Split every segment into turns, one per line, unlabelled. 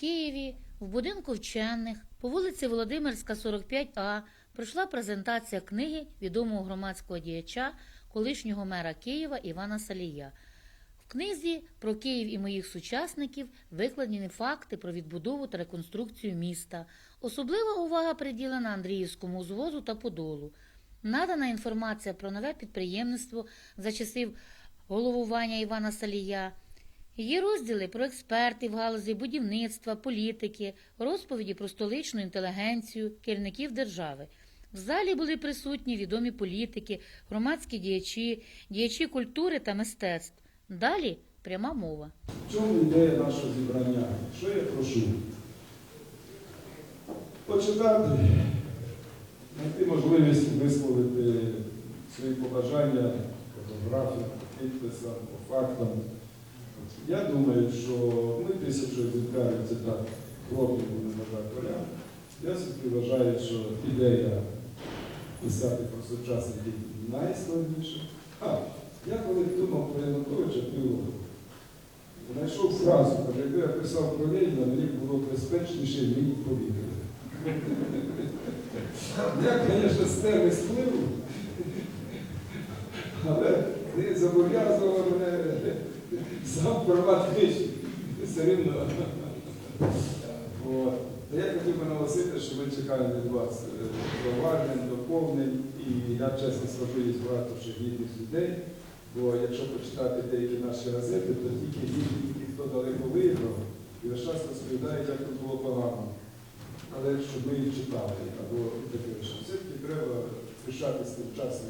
Києві в будинку вчених по вулиці Володимирська, 45А пройшла презентація книги відомого громадського діяча, колишнього мера Києва Івана Салія. В книзі про Київ і моїх сучасників викладені факти про відбудову та реконструкцію міста. Особлива увага приділена Андріївському узвозу та Подолу. Надана інформація про нове підприємництво за часів головування Івана Салія. Є розділи про експертів в галузі будівництва, політики, розповіді про столичну інтелігенцію, керівників держави. В залі були присутні відомі політики, громадські діячі, діячі культури та мистецтв. Далі пряма мова.
В чому ідея нашого зібрання? Що я прошу? Почитати, знайти можливість висловити свої побажання, фотографії, підписам, по фактам. Я думаю, що ми тисячу екземплярів це так будемо вважати варіант. Я собі вважаю, що ідея писати про сучасників найскладніша. А, я коли думав про Януковича пиво, знайшов фразу, каже, якби я писав про Леніна, мені було безпечніше мені повірити. Я, звісно, стели спливу, але не зобов'язував мене сам книжки. Все рівно. Я хотів би наголосити, що ми чекаємо від вас е, доповнень, і я чесно скажу, є багато ще гідних людей. Бо якщо почитати деякі наші газети, то тільки ті, хто далеко виїхав, і весь час розповідають, як тут було погано. Але щоб ми їх читали, або таке, що все-таки треба пишатися тим часом,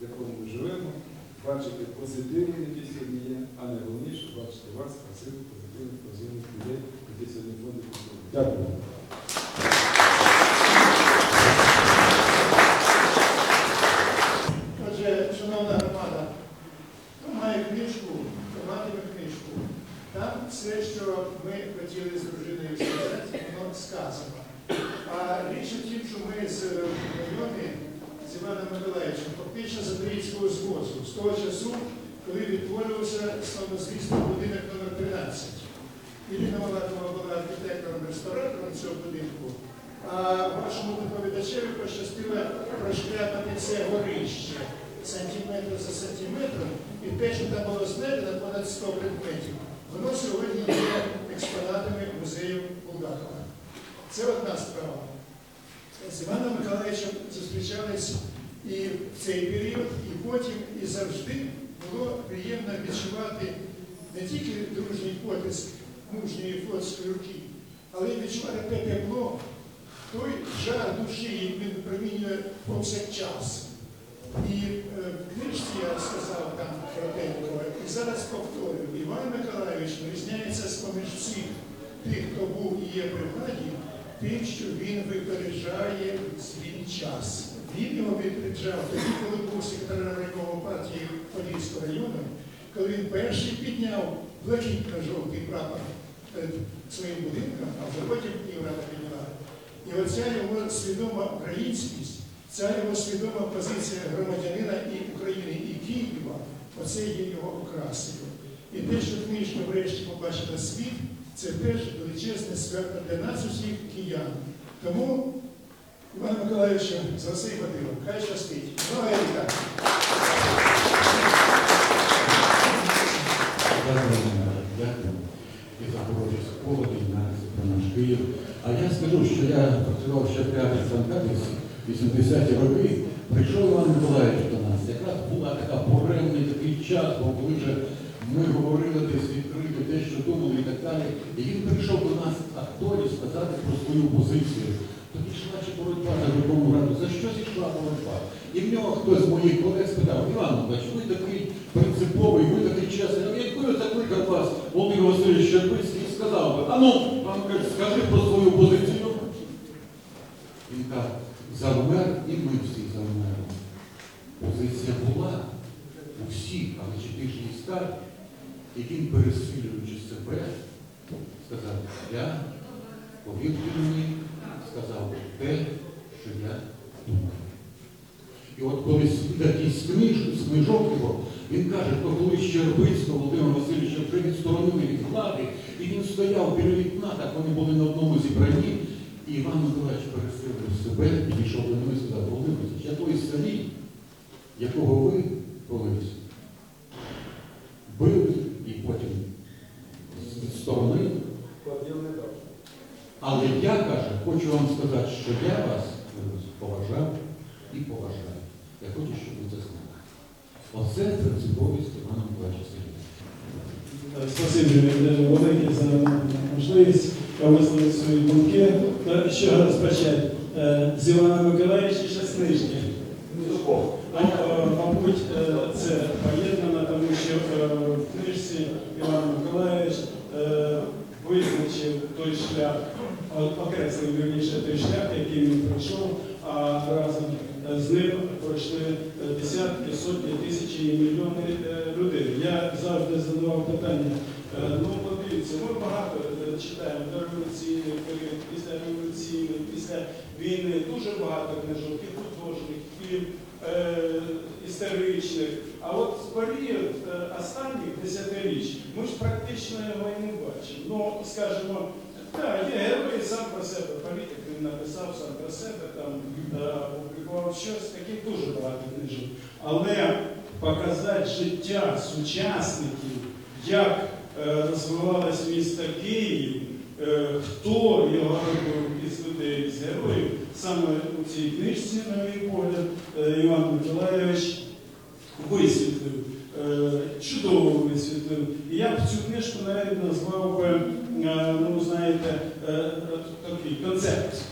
в якому ми живемо, бачити позитивні, які сьогодні є, а найголовніше бачити вас, красивих, позитивних, розумних людей, які сьогодні входять у. Дякую.
Отже, шановна громада, хто має книжку, хто матиме книжку. Там все, що ми хотіли з дружиною сказати, воно сказано. А річ у тім, що ми з знайомі з Іваном Миколаївичем фактично з Андріївського звозу, з того часу, коли відтворювався славнозвісний будинок номер 13. Ірина Малакова була архітектором-ресторатором цього будинку, а вашому доповідачеві пощастило прошкряпати це горище сантиметр за сантиметром, і те, що там було знайдено понад 100 предметів, воно сьогодні є експонатами музею Булгакова. Це одна справа. З Іваном Миколаївичем зустрічались і в цей період, і потім, і завжди було приємно відчувати не тільки дружній потиск мужньої флотської руки, але й відчувати те тепло, той жар душі, який він промінює повсякчас. І е, в книжці я сказав там коротенько, і зараз повторюю, Іван Миколаївич вирізняється з-поміж всіх тих, хто був і є при владі, тим, що він випереджає свій час. Він його випереджав тоді, коли був секретарем районного партії Подільського району, коли він перший підняв блакитно-жовтий прапор перед своїм будинком, а вже потім Київрада підняла. І оця його свідома українськість, ця його свідома позиція громадянина і України, і Києва, оце є його окрасою. І те, що книжка врешті побачила світ, це теж величезне свято для нас усіх киян. Тому, Іван Миколаївич, за цей ходило, хай щастить. Слава Ірка!
Дякую. І за і на наш Київ. А я скажу, що я працював ще в театрі Санкапіс 80-ті роки. Прийшов Іван Миколаївич до нас. Якраз була така буремний такий час, бо коли вже ми говорили десь відкрити те, що думали і так далі. І він прийшов до нас акторів сказати про свою позицію. Тоді йшла чи боротьба за Верховну Раду. За що зійшла боротьба? І в нього хтось з моїх колег спитав, Іван Миколаївич, ви такий принциповий, ви такий чесний. А Якби я закликав вас, Володимир Васильович Щербицький, сказав би, а ну, вам скажи про свою позицію. Завмер, і ми всі завмерли. Позиція була у всіх, але чи ти ж і він, пересилюючи себе, сказав, я, повірте мені, сказав те, що я думаю. І от коли такий з книж, з книжок його, Він каже, то коли Щербицького Володимира Васильовича вже відсторонили від влади, і він стояв біля вікна, так вони були на одному зібранні, і Іван Миколаївич пересилив себе, підійшов до нього і сказав, Володимир я той Савій, якого ви колись били і потім
не дав.
Але я каже, хочу вам сказати, що я вас поважав і поважаю. Я хочу, щоб ви це знали. Оце принциповість Івана Миколаївича Сергія.
Спасибі велике за можливість висловити свої думки. З чого розпочати? Е, З Івана Миколаївича Шаснички. Мабуть, е, це поєднано, тому що е, в книжці Іван Миколаївич е, визначив той шлях, окреслив вірніше той шлях, який він пройшов, а разом з ним пройшли е, десятки, сотні, тисячі і мільйони е, людей. Я завжди задавав питання. е, Ну, подивіться, ми багато е, читаємо до революційний, після війни, дуже багато книжок, і художніх, і е, історичних. А от в період е, останніх десятиріч ми ж практично його і не бачимо. Ну, скажімо, так, є герої сам про себе, політик він написав сам про себе, там е, опублікував щось, таких дуже багато книжок. Але показати життя сучасників, як е, розвивалось місто Київ, хто його із людей, з героїв, саме у цій книжці, на мій погляд, е, Іван Миколаївич висвітлив, е, чудово висвітлив. І я б цю книжку навіть назвав би, е, ну знаєте, е, такий концепт.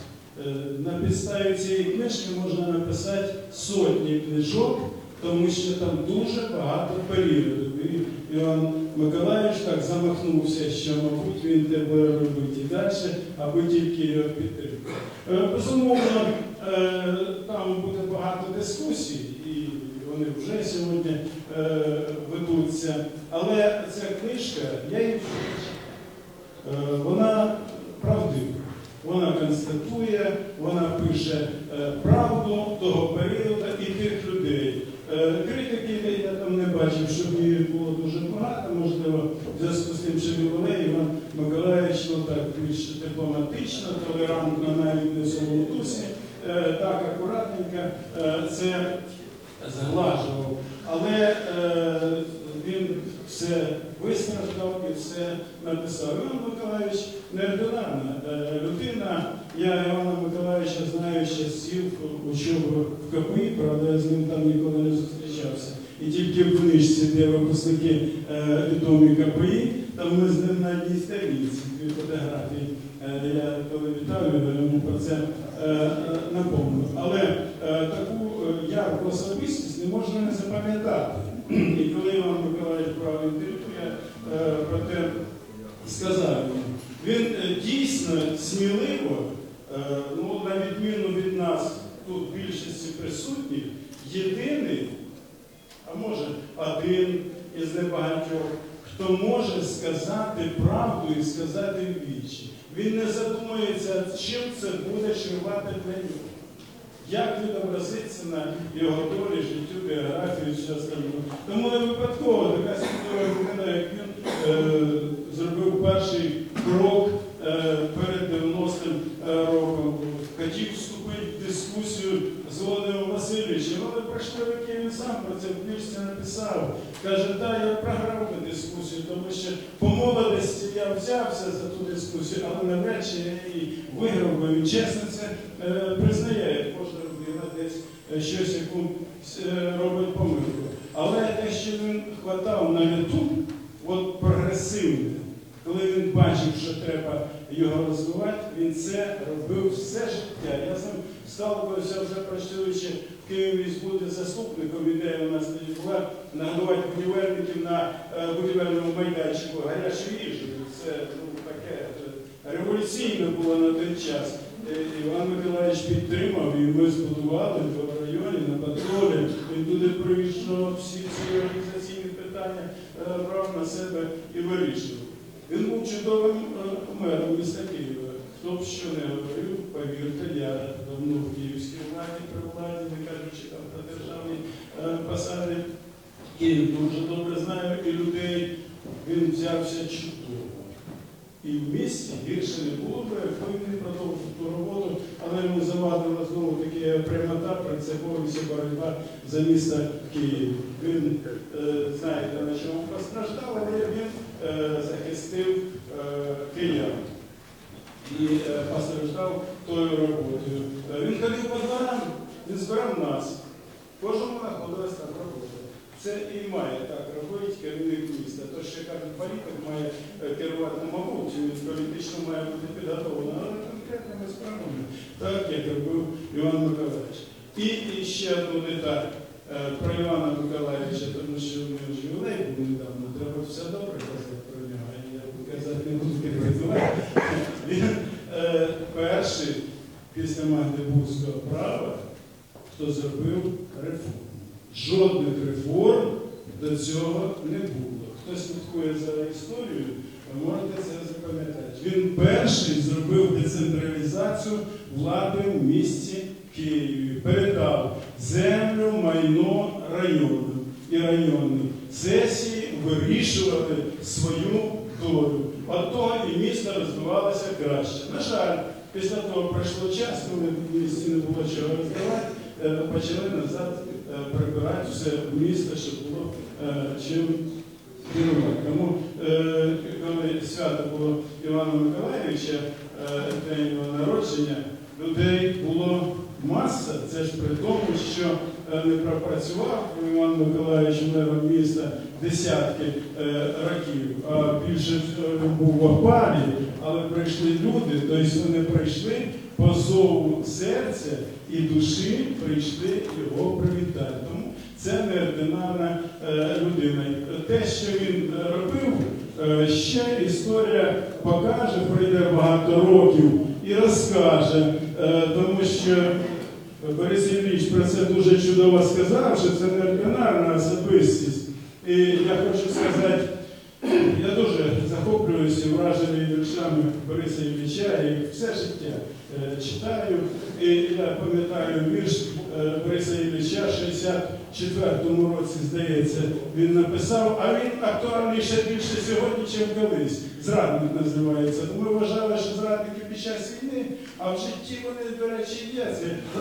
Е, На підставі цієї книжки можна написати сотні книжок, тому що там дуже багато періодів. І Іван Миколаївич так замахнувся, що, мабуть, він те буде робити і далі, аби тільки його підтримати. Е, Безумовно, е, там буде багато дискусій, і вони вже сьогодні е, ведуться. Але ця книжка, я її вона правдива. Вона констатує, вона пише правду того періоду і тих людей. Е, Критики я там не бачив, щоб її було дуже багато, можливо, в зв'язку з тим, що Ювелей Іван Миколаївич ну, так більш дипломатично, толерантно, навіть не в своєму дусі, е, так акуратненько е, це зглажував. Але е, він все вистраждав і все написав. Іван Миколаївич неординарна е, людина. Я Івана Миколаївича знаю ще з часів учоби в КПІ, правда, я з ним там ніколи не зустрічався. І тільки в книжці, де випускники е, відомі КПІ, там ми з ним на одній сторінці, дві фотографії. Е, Я вітав його, йому про це е, е, напомнив. Але е, таку ярку особистість не можна не запам'ятати. І коли Іван Миколаївич брав інтерв'ю, я про те сказав йому. Він дійсно сміливо, ну, на відміну від нас, тут більшості присутніх, єдиний, а може один із небагатьох, хто може сказати правду і сказати вічі. Він не задумується, чим це буде чергувати для нього. Як відобразиться на його долі, життю, біографію, остального. Тому не випадково така світова людина, як він е, зробив перший крок е, перед 90-м е, роком. Хотів вступити в дискусію з Володимиром Васильовичем, але пройшли роки, він сам про це в книжці написав. Каже, так, я програв би дискусію, тому що по молодості я взявся за ту дискусію, але навряд чи я її. Він чесно це е, признає, кожна людина десь е, щось яку е, робить помилку. Але те, що він хватав на літу, от прогресивне, коли він бачив, що треба його розвивати, він це робив все життя. Я ним сталкувався вже працюючи в Києві бути заступником, ідея у нас тоді була нагодувати будівельників на е, будівельному майданчику гарячою їжею. Це ну, революційно було на той час. Е, Іван Миколаївич підтримав, і ми збудували в районі на патрулі. Він туди приїжджав всі ці організаційні питання, е, брав на себе і вирішував. Він був чудовим е, мером міста Києва. Хто б що не говорив, повірте, я давно в київській владі при владі, не кажучи там про державні посади. Київ дуже добре знаю, і людей він взявся чудово. І в місті гірше не було б, якби він продовжив ту роботу, але йому завадила знову таки прямота, принциповість боротьба за місто Київ. Він, е, знаєте, на чому постраждав, але він е, захистив е, киян і постраждав тою роботою. Він ходив по дворам, він збирав нас. Кожному знаходилась так робота. Це і має так робити керівник міста. Тож ще кожен політик має е, керувати мабуть, він політично має бути підготовлений, але конкретними справами, так як робив Іван Миколаївич. І, і ще одну деталь е, про Івана Миколаївича, тому що в нього ж був недавно, треба все добре казати про нього, а я казати не буду критикувати. Він е, перший після Магдебурзького права, хто зробив реформу. Жодних реформ до цього не було. Хто слідкує за історією, можете це запам'ятати. Він перший зробив децентралізацію влади в місті Києві. Передав землю, майно району і районні сесії вирішували свою долю. От того і місто розвивалося краще. На жаль, після того пройшло час, коли в місті не було чого роздавати, почали назад е, прибирати все в місто, щоб було е, чим керувати. Тому, е, коли свято було Івана Миколаївича, е, день його народження, людей було маса. Це ж при тому, що е, не пропрацював Іван Миколаївич мером міста десятки е, років, а більше е, був в опалі, але прийшли люди, тобто вони прийшли по зову серця і душі прийшли його привітати. Тому це неординарна е, людина. Те, що він е, робив, е, ще історія покаже, пройде багато років і розкаже, Е, тому що Борис Юрійович про це дуже чудово сказав, що це неординарна особистість. І я хочу сказати, я дуже захоплююся враженими віршами Бориса Юрійовича і все життя е, читаю. І я пам'ятаю вірш е, Бориса Юрійовича 60. 1994 році, здається, він написав, а він актуальний ще більше сьогодні, чим колись. Зрадник називається. Ми вважали, що зрадники під час війни, а в житті вони, до речі, є.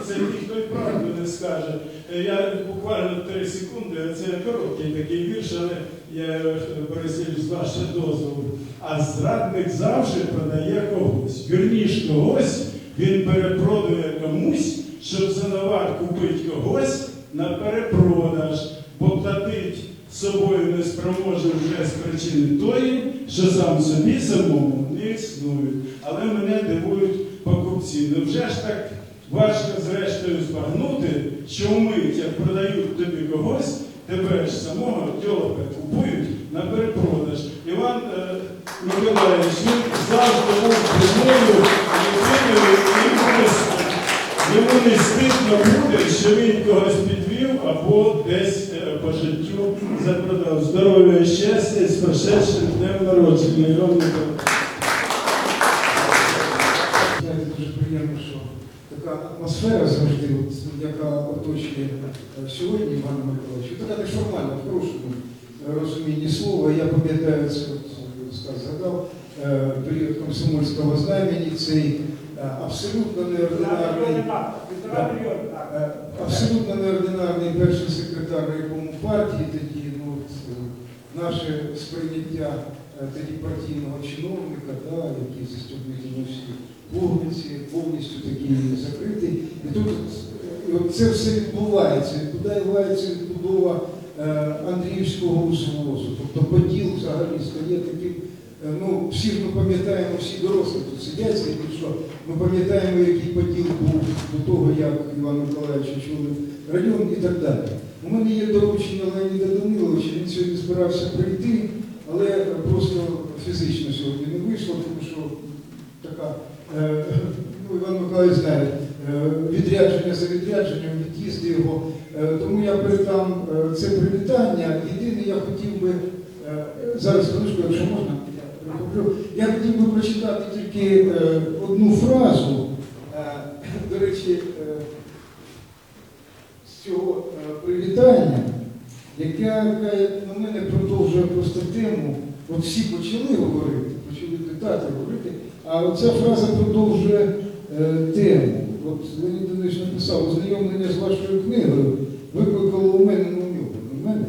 Це ніхто й правду не скаже. Я буквально три секунди, це короткий такий вірш, але я пересілю з вашого дозволу. А зрадник завжди продає когось. Вірніш когось, він перепродує комусь, щоб за навар купити когось на перепродаж, бо платить собою неспроможний вже з причини тої, що сам собі самому не існують. Але мене дивують покупці. Невже ж так важко зрештою збагнути, що вмить, як продають тобі когось, тебе ж самого тьолопи купують на перепродаж. Іван е, Миколаївич, він завжди був прямою людиною, і йому не- не буде, що він когось підвів або десь е, по життю запродав. Здоров'я і щастя з прошедшим днем народження.
Дуже приємно, що така атмосфера завжди, от, яка оточує е, сьогодні Івана Миколаївича, така неформальна, в хорошому розумінні слова. Я пам'ятаю це, згадав, е, період комсомольського знамені, цей абсолютно неординарний, абсолютно неординарний перший секретар райкому партії, тоді ну, е, наше сприйняття е, тоді партійного чиновника, да, який заступник всі вулиці, повністю такий закритий. І тут е, от це все відбувається. Відбувається відбудова Андріївського узвозу. Тобто поділ взагалі стає таким. Е, Ну, всі ж ми пам'ятаємо, всі дорослі тут сидять, що ми пам'ятаємо, який поділ був до того, як Іван Миколаївич очолив район і так далі. У мене є доручення Леоніда Даниловича, він сьогодні збирався прийти, але просто фізично сьогодні не вийшло, тому що така, е, ну, Іван Миколаївич знає, е, відрядження за відрядженням, від'їзди його. Е, Тому я передам це привітання. Єдине, я хотів би, зараз хвилинку, якщо можна, я. Я хотів би прочитати тільки е, одну фразу. Е, До речі, е, з цього е, привітання яка, яка, як на мене, продовжує просто тему. От всі почали говорити, почали депутати говорити, а оця фраза продовжує е, тему. От Леонід Данилович написав, ознайомлення з вашою книгою викликало у мене, ну у нього, в мене,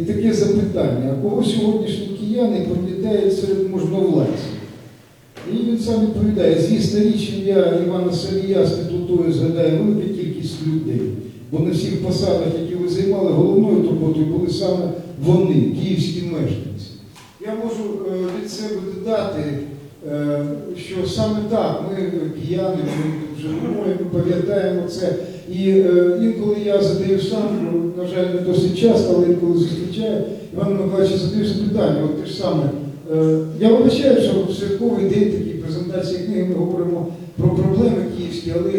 е, таке запитання, а кого сьогоднішні кияни пам'ятають серед можновладців? І він сам відповідає, звісно, річ ім'я Івана Савія з теплотою згадає велика кількість людей. Бо на всіх посадах, які ви займали, головною турботою були саме вони, київські мешканці. Я можу е, від себе додати, е, що саме так, ми е, кияни, ми живемо, ми пам'ятаємо це. І е, інколи я задаю сам, на жаль, не досить часто, але інколи зустрічаю, Іван Миколаївич, задаю запитання, от те ж саме. Е, Я вибачаю, що в святковий день такій презентації книги ми говоримо про проблеми київські, але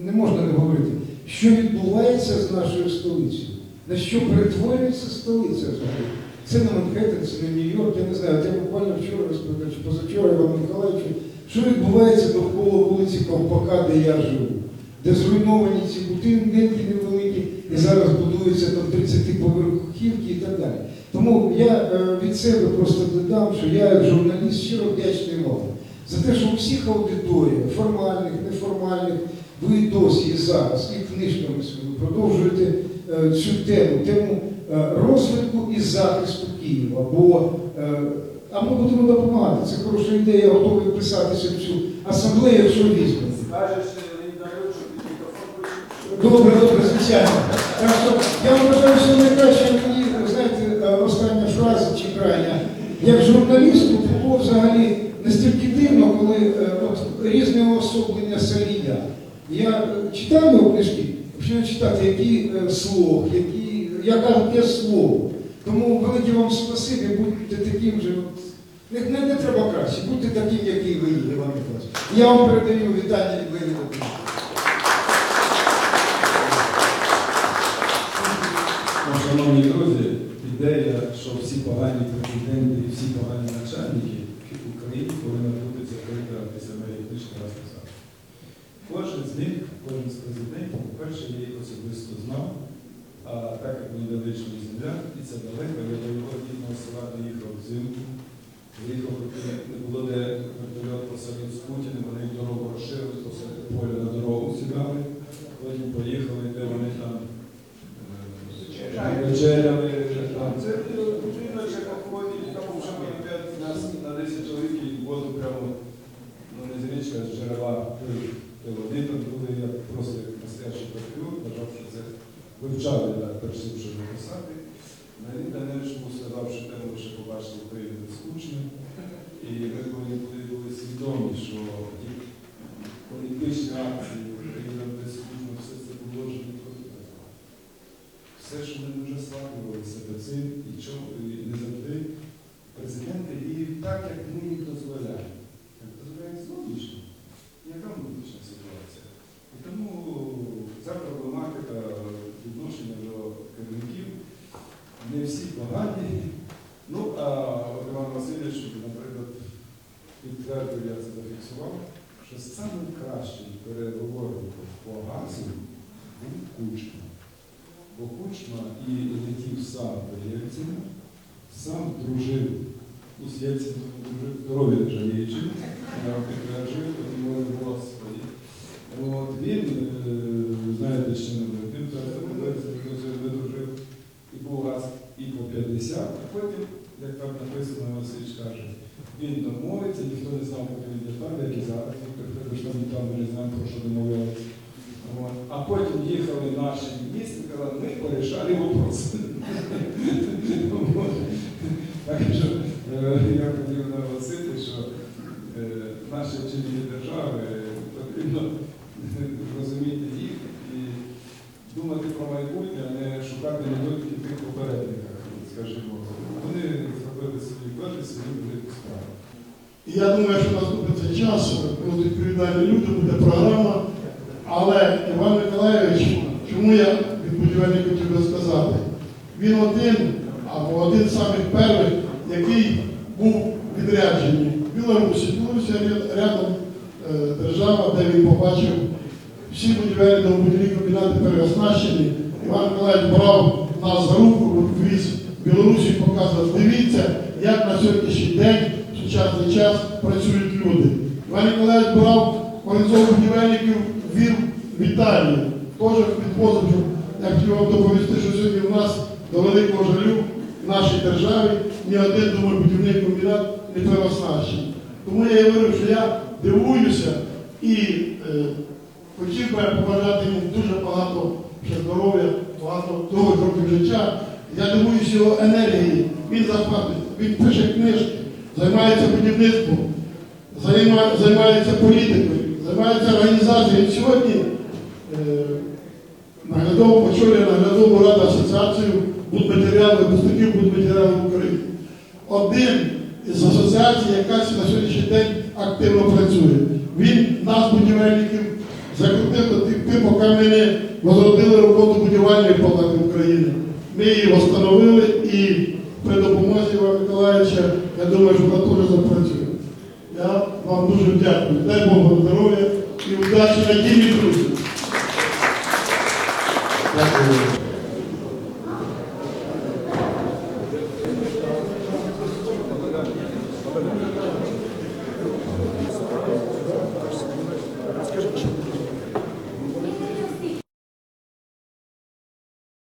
не можна не говорити, що відбувається з нашою столицею, на що перетворюється столиця взагалі. Це не Манхеттен, це не Нью-Йорк, я не знаю. Я буквально вчора розповідав, чи позавчора Івану Миколаївичу, що відбувається довкола вулиці Ковпака, де я живу, де зруйновані ці будинки невеликі, і зараз будуються там 30-поверхівки і так далі. Тому я е, від себе просто додам, що я як журналіст щиро вдячний вам за те, що у всіх аудиторіях, формальних, неформальних, ви досі і зараз, і книжками своїми продовжуєте е, цю тему, тему е, розвитку і захисту Києва. Бо, а ми будемо допомагати. Це хороша ідея, я готовий вписатися в цю асамблею, якщо візьмемо.
Скажеш, Леонід Данилович, що під мікрофон пишеш.
Добре, добре, звичайно. Так що я вважаю, що найкраще мені, знаєте, остання фраза чи. Як журналісту було взагалі настільки дивно, коли е, різне уособлення Салія. Я е, читав його книжки, починаю читати, який е, слог, який, яка таке слово. Тому велике вам спасибі, будьте таким же. Не, не, не треба краще, будьте таким, який ви є, Іван Миколаївич. Я вам передаю вітання від Леоніда Даниловича.
Ну, Шановні друзі, ідея, що всі погані президенти і всі погані начальники в Україні повинна бути закрита після моєї книжки. Кожен з них, кожен з президентів, по-перше, я їх особисто знав, а так як дали мій земля, і це далеко, я до його рідного села доїхав взимку. Виїхав, не було де вертольот посадив з Путіним, вони дорогу розширили, посадили поля на дорогу сідали, потім поїхали, де вони там е, вечеряли. Там. Це людина, яка ходить, там вже ми п'ять нас на 10 чоловік і воду прямо, ну не з річка, а з джерела пили. Води там були, я просто як настоящий патріот, бажав, що це вивчав я перш ніж що написати. Леонід Данилович йому сказав, що те ми ще побачили Україну не скучно. І ми повинні були, були свідомі, що ті політичні акції Україна без скучно, все це вже казав. Все, що ми дуже славили себе цим, і чому і не завжди президенти, і так, як ми їх дозволяємо. Як дозволяє зовнішньо, яка внутрішня ситуація. І тому ця проблематика відношення до керівників не всі погані. Ну, а от Іван Васильович, наприклад, підтвердив, я це зафіксував, що саме кращий переговорник по газу був Кучма. Бо Кучма і летів сам до Єльцина, сам дружив, ну, з здоров'я підтверджую, тому Господи. От він, е, знаєте, що не дружив, і був раз і по 50, а потім, як там написано, Васильович каже, він домовиться, ніхто не знав, поки він там, як і зараз, Федорович там ми не знаємо, про що домовлялися. От. А потім їхали наші міністри, казали, ми порішали вопрос. От. Так що е, я хотів наголосити, що е, наші вчителі держави потрібно розуміти їх і думати про майбутнє, а не шукати недоліків тих попередниках, скажімо. Вони зробили свої вежі, свої велику справу.
І я думаю, що наступить цей час, будуть відповідальні люди, буде програма. Але Іван Миколаївич, чому я від будівельник хотів би сказати? Він один або один з самих перших, який був відряджений в Білорусі. Білорусі рядом е, держава, де він побачив всі будівельні домобудівні комбінати переоснащені. Іван Миколаївич брав нас за руку віз Білорусі показував, дивіться, як на сьогоднішній день, в сучасний час працюють люди. Іван Ніколаєвич брав організовував будівельників вів в Італію. Теж відвозив, щоб я хотів вам доповісти, що сьогодні в нас до великого жалю в нашій державі ні один думаю, будівний комбінат не переоснащений. Тому я говорю, що я дивуюся і е, хотів би побажати йому дуже багато здоров'я, багато довгих років життя. Я дивуюся його енергії. Він захватує, він пише книжки, займається будівництвом, займа- займається політикою, займається організацією. Сьогодні е, наглядово очолює наглядову раду асоціацію будматеріалів, випускників будматеріалів України. Один із асоціацій, яка на сьогоднішній день активно працює. Він нас, будівельників, закрутив до тих пір, поки ми не возродили роботу будівельної палати України. Ми її встановили і при допомозі Івана Миколаївича, я думаю, що вона теж запрацює. Я вам дуже дякую. Дай Бог вам здоров'я і удачі на ділі друзі.
Дякую.